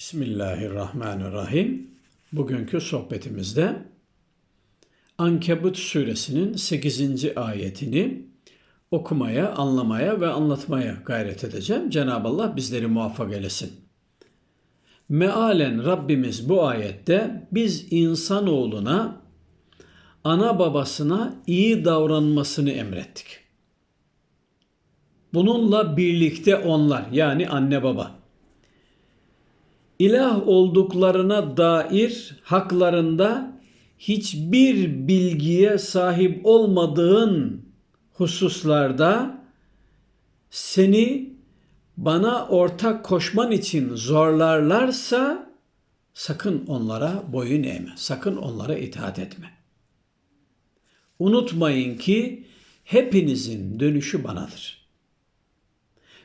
Bismillahirrahmanirrahim. Bugünkü sohbetimizde Ankebut suresinin 8. ayetini okumaya, anlamaya ve anlatmaya gayret edeceğim. Cenab-ı Allah bizleri muvaffak eylesin. Mealen Rabbimiz bu ayette biz insanoğluna ana babasına iyi davranmasını emrettik. Bununla birlikte onlar yani anne baba ilah olduklarına dair haklarında hiçbir bilgiye sahip olmadığın hususlarda seni bana ortak koşman için zorlarlarsa sakın onlara boyun eğme. Sakın onlara itaat etme. Unutmayın ki hepinizin dönüşü banadır.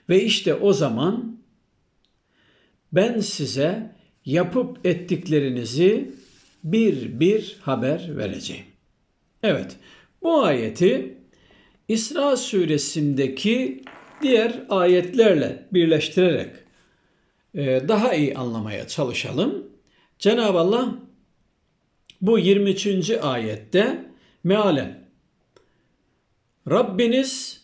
Ve işte o zaman ben size yapıp ettiklerinizi bir bir haber vereceğim. Evet, bu ayeti İsra suresindeki diğer ayetlerle birleştirerek e, daha iyi anlamaya çalışalım. Cenab-ı Allah bu 23. ayette mealen Rabbiniz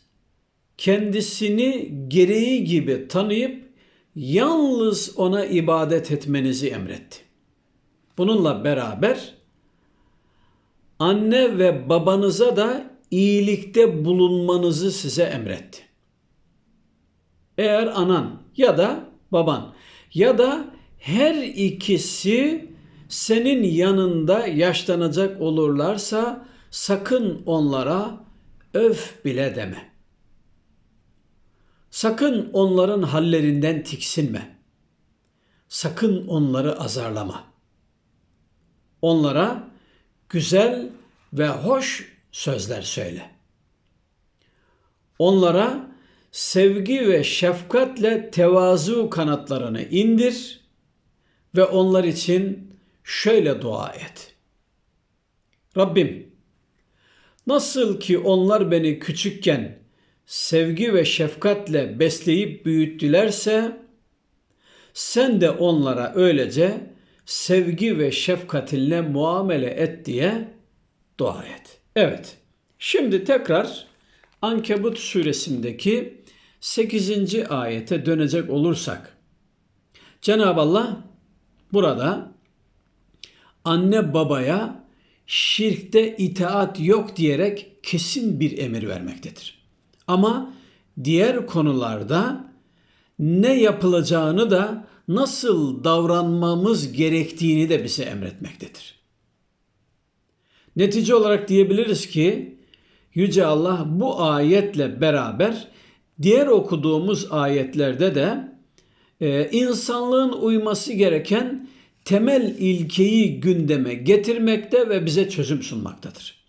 kendisini gereği gibi tanıyıp yalnız ona ibadet etmenizi emretti. Bununla beraber anne ve babanıza da iyilikte bulunmanızı size emretti. Eğer anan ya da baban ya da her ikisi senin yanında yaşlanacak olurlarsa sakın onlara öf bile deme. Sakın onların hallerinden tiksinme. Sakın onları azarlama. Onlara güzel ve hoş sözler söyle. Onlara sevgi ve şefkatle tevazu kanatlarını indir ve onlar için şöyle dua et. Rabbim nasıl ki onlar beni küçükken sevgi ve şefkatle besleyip büyüttülerse sen de onlara öylece sevgi ve şefkatinle muamele et diye dua et. Evet. Şimdi tekrar Ankebut suresindeki 8. ayete dönecek olursak Cenab-ı Allah burada anne babaya şirkte itaat yok diyerek kesin bir emir vermektedir. Ama diğer konularda ne yapılacağını da nasıl davranmamız gerektiğini de bize emretmektedir. Netice olarak diyebiliriz ki Yüce Allah bu ayetle beraber diğer okuduğumuz ayetlerde de e, insanlığın uyması gereken temel ilkeyi gündeme getirmekte ve bize çözüm sunmaktadır.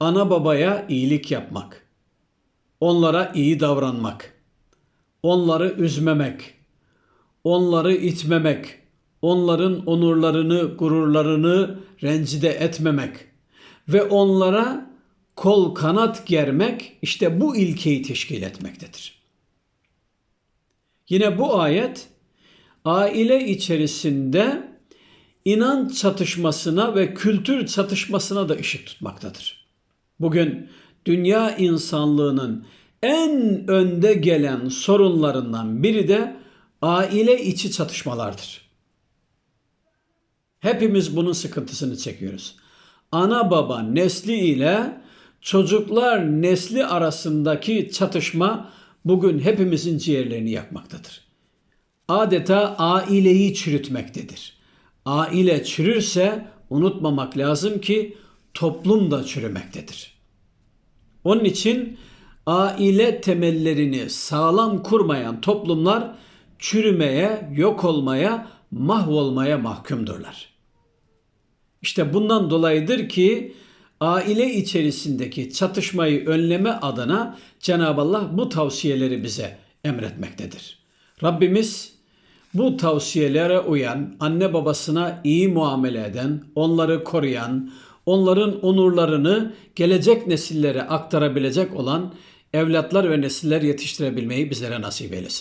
Ana babaya iyilik yapmak, onlara iyi davranmak, onları üzmemek, onları itmemek, onların onurlarını, gururlarını rencide etmemek ve onlara kol kanat germek işte bu ilkeyi teşkil etmektedir. Yine bu ayet aile içerisinde inanç çatışmasına ve kültür çatışmasına da ışık tutmaktadır. Bugün dünya insanlığının en önde gelen sorunlarından biri de aile içi çatışmalardır. Hepimiz bunun sıkıntısını çekiyoruz. Ana baba nesli ile çocuklar nesli arasındaki çatışma bugün hepimizin ciğerlerini yakmaktadır. Adeta aileyi çürütmektedir. Aile çürürse unutmamak lazım ki toplum da çürümektedir. Onun için aile temellerini sağlam kurmayan toplumlar çürümeye, yok olmaya, mahvolmaya mahkumdurlar. İşte bundan dolayıdır ki aile içerisindeki çatışmayı önleme adına Cenab-ı Allah bu tavsiyeleri bize emretmektedir. Rabbimiz bu tavsiyelere uyan, anne babasına iyi muamele eden, onları koruyan, onların onurlarını gelecek nesillere aktarabilecek olan evlatlar ve nesiller yetiştirebilmeyi bizlere nasip eylesin.